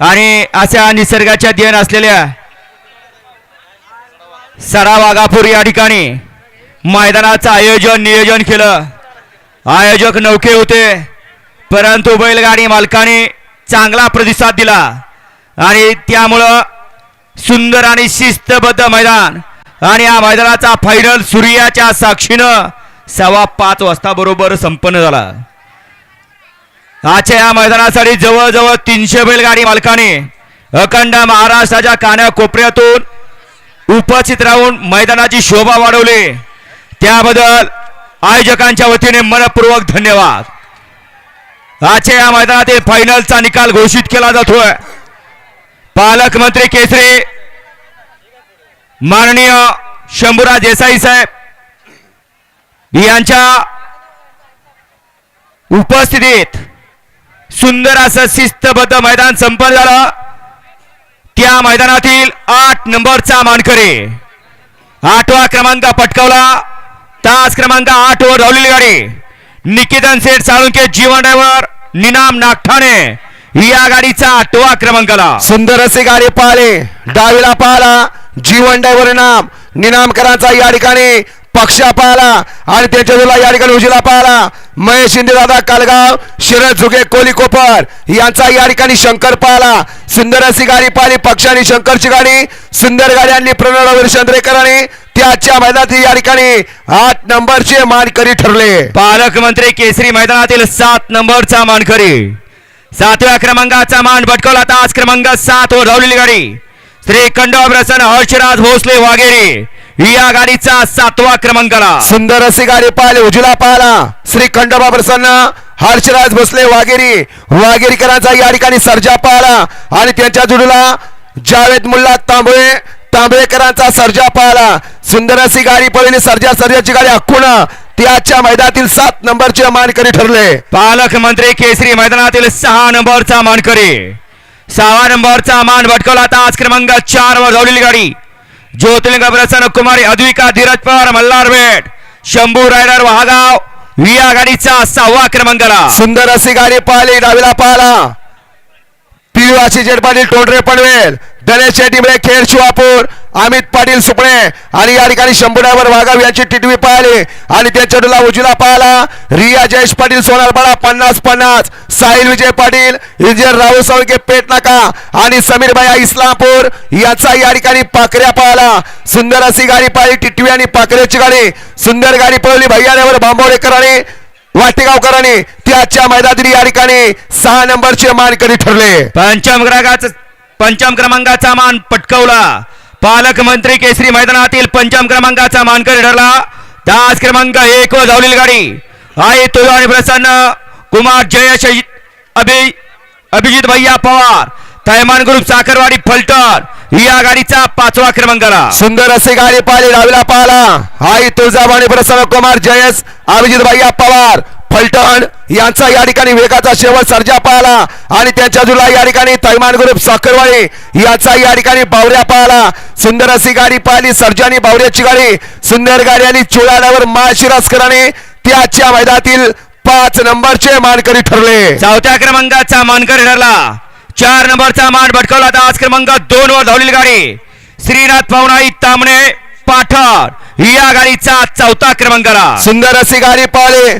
आणि अशा निसर्गाच्या देण असलेल्या सरा वाघापूर या ठिकाणी मैदानाचं आयोजन नियोजन केलं. आयोजक नौके होते परंतु बैलगाडी मालकाने चांगला प्रतिसाद दिला. आणि त्यामुळं सुंदर आणि शिस्तबद्ध मैदान. आणि या मैदानाचा फायनल सूर्याच्या साक्षीनं सव्वा पाच वाजता बरोबर संपन्न झाला. आजच्या या मैदानासाठी जवळजवळ तीनशे बैलगाडी मालकाने अखंड महाराष्ट्राच्या कानाकोपऱ्यातून उपस्थित राहून मैदानाची शोभा वाढवली. त्याबद्दल आयोजकांच्या वतीने मनपूर्वक धन्यवाद. आजच्या या मैदानातील फायनलचा निकाल घोषित केला जातोय. पालकमंत्री केसरी माननीय शंभूराज देसाई साहेब यांच्या उपस्थितीत सुंदर असं शिस्तबद्ध मैदान संपन्न झालं. त्या मैदानातील आठ नंबरचा मानकरी आठवा क्रमांक पटकावला. तास क्रमांक आठ वर धावलेली गाडी. निकेतन सेठ साळुंके जीवन ड्रायव्हर निनाम नागठाणे या गाडीचा आठवा क्रमांकाला. सुंदर असे गाडी पाहिले. डावीला पाहला. जीवन ड्रायव्हर नाम निनामकरांचा या ठिकाणी पक्षा पाहला. आणि त्याच्या या ठिकाणी उजीला पाहला. महेश शिंदेदादा कालगाव शरद झुगे कोली कोपर. यांचा या ठिकाणी शंकर पाहला सुंदर अशी गाडी पाहिली पक्षाने शंकरची गाडी. सुंदर गाडी आणली प्रणव चंद्रेकरांनी त्याच्या मैदानातील या ठिकाणी आठ नंबरचे मानकरी ठरले. पालकमंत्री केसरी मैदानातील सात नंबरचा मानकरी. सातव्या क्रमांकाचा मान भटकवला तास क्रमांक सात वर धावलेली गाडी. श्री खंडोबा प्रसन्न हर्षराज भोसले वाघेरे. या गाडीचा सातवा क्रमांकाला सुंदर अशी गाडी पाहिली उजला पाहला. श्री खंडोबा प्रसन्न हर्षराज भोसले वाघेरी. वाघेरीकरांचा या ठिकाणी सर्जा पाहला आणि त्यांच्या जोडीला जावेद मुल्ला तांबळे तांबळेकरांचा सर्जा पाहला. सुंदर अशी गाडी पळली सर्जा सर्जाची गाडी हक्कून त्याच्या मैदानातील सात नंबरचे मानकरी ठरले. पालकमंत्री केसरी मैदानातील सहा नंबरचा मानकरी. सहा नंबरचा मान भटकवला तास क्रमांक चार वर धावलेली गाडी. ज्योतिलिंग प्रसन्न कुमारी अद्विका धीरज पवार मल्हार शंभू रायडर वाघाव या गाडीचा सहावा क्रमांकाला. सुंदर अशी गाडी पाहिली डावीला पाहिला. पिवाशी जेट पाटील टोंडरे पनवेल गणेश टिंबळे खेड शिवापूर. अमित पाटील सुपणे आणि या ठिकाणी शंभूरावर वाघाव यांची टिटवी पाहिली. आणि त्यांच्या डोला उजला पाहिला. रिया जयेश पाटील सोनारपाडा पन्नास पन्नास. साहिल विजय पाटील इंजिनियर राहुल साळुंके पेट नाका. आणि समीर भाया इस्लामपूर याचा या ठिकाणी पाकऱ्या पाहिला. सुंदर अशी गाडी पाहिली टिटवी आणि पाकऱ्याची गाडी. सुंदर गाडी पळवली भैयानेवर बांबवडेकरांनी वाटेगावकरांनी त्याच्या मैदानी या ठिकाणी सहा नंबरचे मानकरी ठरले. पंचम क्रमांकाचा पंचम क्रमांकाचा मान पटकवला. पालकमंत्री केसरी मैदानातील पंचम क्रमांकाचा मानकरी ठरला. तास क्रमांक एक वर धावलेली गाडी. आई तुझा आणि प्रसन्न कुमार जयश अभि अभिजित भैया पवार तैमान ग्रुप साखरवाडी फलटण या गाडीचा पाचवा क्रमांकाला. सुंदर असे गाडी पाहिली डावीला पाहला. आई तुळजाभवानी प्रसन्न कुमार जयस अभिजित भैया पवार फलटण यांचा या ठिकाणी वेगाचा शेवट सर्जा पाहला आणि त्यांच्या जुला या ठिकाणी तैमान ग्रुप साखरवाडी याचा या ठिकाणी बावऱ्या पाहला सुंदर अशी गाडी पाहिली सर्जानी बावऱ्याची गाडी. सुंदर गाडी आणि चुळाड्यावर माळशिरासकरांनी त्याच्या मैदानातील पाच नंबरचे मानकरी ठरले. चौथ्या क्रमांकाचा मानकरी ठरला. चार नंबरचा मान भटकवला तास क्रमांक दोन वर धावलेली गाडी. श्रीनाथ पवनाई तांबणे पाठर. या गाडीचा चौथा क्रमांकाला. सुंदर अशी गाडी पाहिली.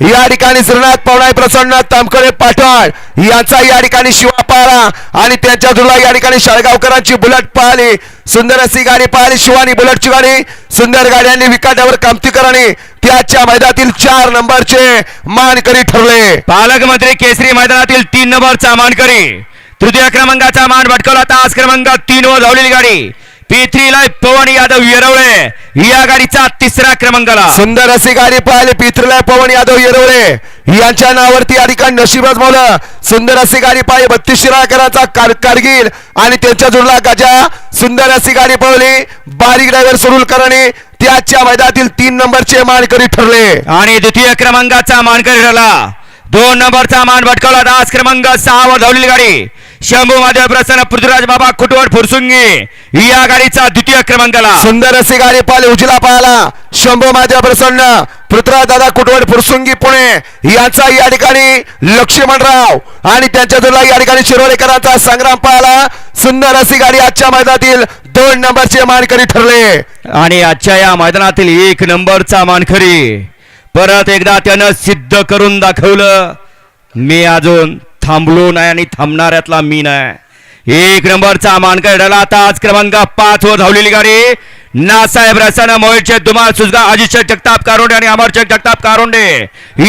या ठिकाणी श्रीनाथ पवनाई प्रसन्न तामकडे पाठवण यांचा या ठिकाणी शिवा पाळा आणि त्यांच्या जुला या ठिकाणी शाळगावकरांची बुलेट पाहिली सुंदर अशी गाडी पाहिली शिवानी बुलेटची गाडी. सुंदर गाड्यांनी विकाट्यावर कामतीकरांनी त्याच्या मैदानातील चार नंबरचे मानकरी ठरले. पालकमंत्री केसरी मैदानातील तीन नंबरचा मानकरी. तृतीय क्रमांकाचा मान भटकवला तास क्रमांक तीन वर धावलेली गाडी. पी ला पवन यादव येरवळे. या गाडीचा तिसरा क्रमांकाला. सुंदर अशी गाडी पाहिली पित्रुलय पवन यादव येरवळे. यांच्या नावावरती ठिकाणी नशीबच बोल सुंदर अशी गाडी पाहिली बत्तीस शिराळकरांचा कार कारगिल. आणि त्यांच्या जुडला गजा. सुंदर अशी गाडी पळवली बारीक ड्रायव्हर सुरुलकरांनी त्याच्या मैदानातील तीन नंबरचे मानकरी ठरले. आणि द्वितीय क्रमांकाचा मानकरी ठरला. दोन नंबरचा मान भटकवला तास क्रमांक सहा वर धावलेली गाडी. शंभू महादेव प्रसन्न पृथ्वीराज बाबा कुटवड फुरसुंगी. या गाडीचा द्वितीय क्रमांकाला सुंदर अशी गाडी पाहिली उजला पाहला शंभू माझ्या प्रसन्न पृथ्वीराज दादा कुटवड फुरसुंगी पुणे. यांचा या ठिकाणी लक्ष्मणराव आणि त्यांच्या जोडला या ठिकाणी शिरोडेकरांचा संग्राम पाहिला. सुंदर अशी गाडी आजच्या मैदानातील दोन नंबरचे मानकरी ठरले. आणि आजच्या या मैदानातील एक नंबरचा मानखरी परत एकदा त्यानं सिद्ध करून दाखवलं. मी अजून थांबलो नाही आणि थांबणाऱ्यातला मी नाही. एक नंबरचा मानकर डला आता आज क्रमांक पाच वर धावलेली गाडी. नासाहेब रसन मोहितचे दुमाळ सुजगा अजित जगताप कारोंडे आणि अमरचेक जगताप कारोंडे.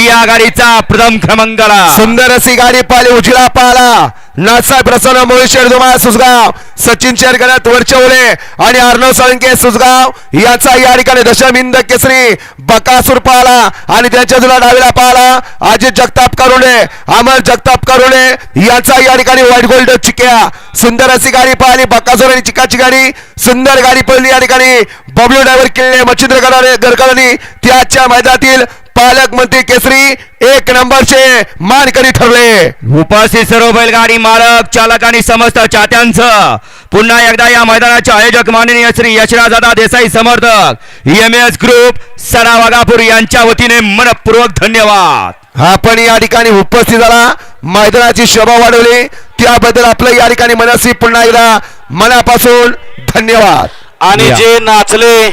या गाडीचा प्रथम क्रमांकाला सुंदर अशी गाडी पाहिली उजळा पाला नाथसाहेब प्रसन्न मोहित शेरदुमा सुसगाव सचिन शेरगणात वरचवले आणि अर्णव साळंके सुसगाव याचा या ठिकाणी दशमिंद केसरी बकासूर पाहला आणि त्यांच्या जुला डावीला पाहला. अजित जगताप करुणे अमर जगताप करुणे याचा या ठिकाणी व्हाईट गोल्ड चिक्या. सुंदर अशी गाडी पाहिली बकासूर आणि चिकाची गाडी. सुंदर गाडी पडली या ठिकाणी. बबलू डायव्हर किल्ले मच्छिंद्र गरकरांनी त्याच्या मैदानातील पालकमंत्री केसरी एक नंबरचे मानकरी ठरले. उपस्थित सर्व बैलगाडी मालक चालक आणि समस्त चाहत्यांचं पुन्हा एकदा या मैदानाचे आयोजक माननीय श्री यशराजदादा देसाई समर्थक एम एस ग्रुप सडा वाघापूर यांच्या वतीने मनपूर्वक धन्यवाद. आपण या ठिकाणी उपस्थित झाला मैदानाची शोभा वाढवली त्याबद्दल आपलं या ठिकाणी मनस्वी पुन्हा एकदा मनापासून धन्यवाद. आणि. जे नाचले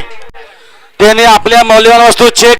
त्याने आपल्या मौल्यवान वस्तू चेक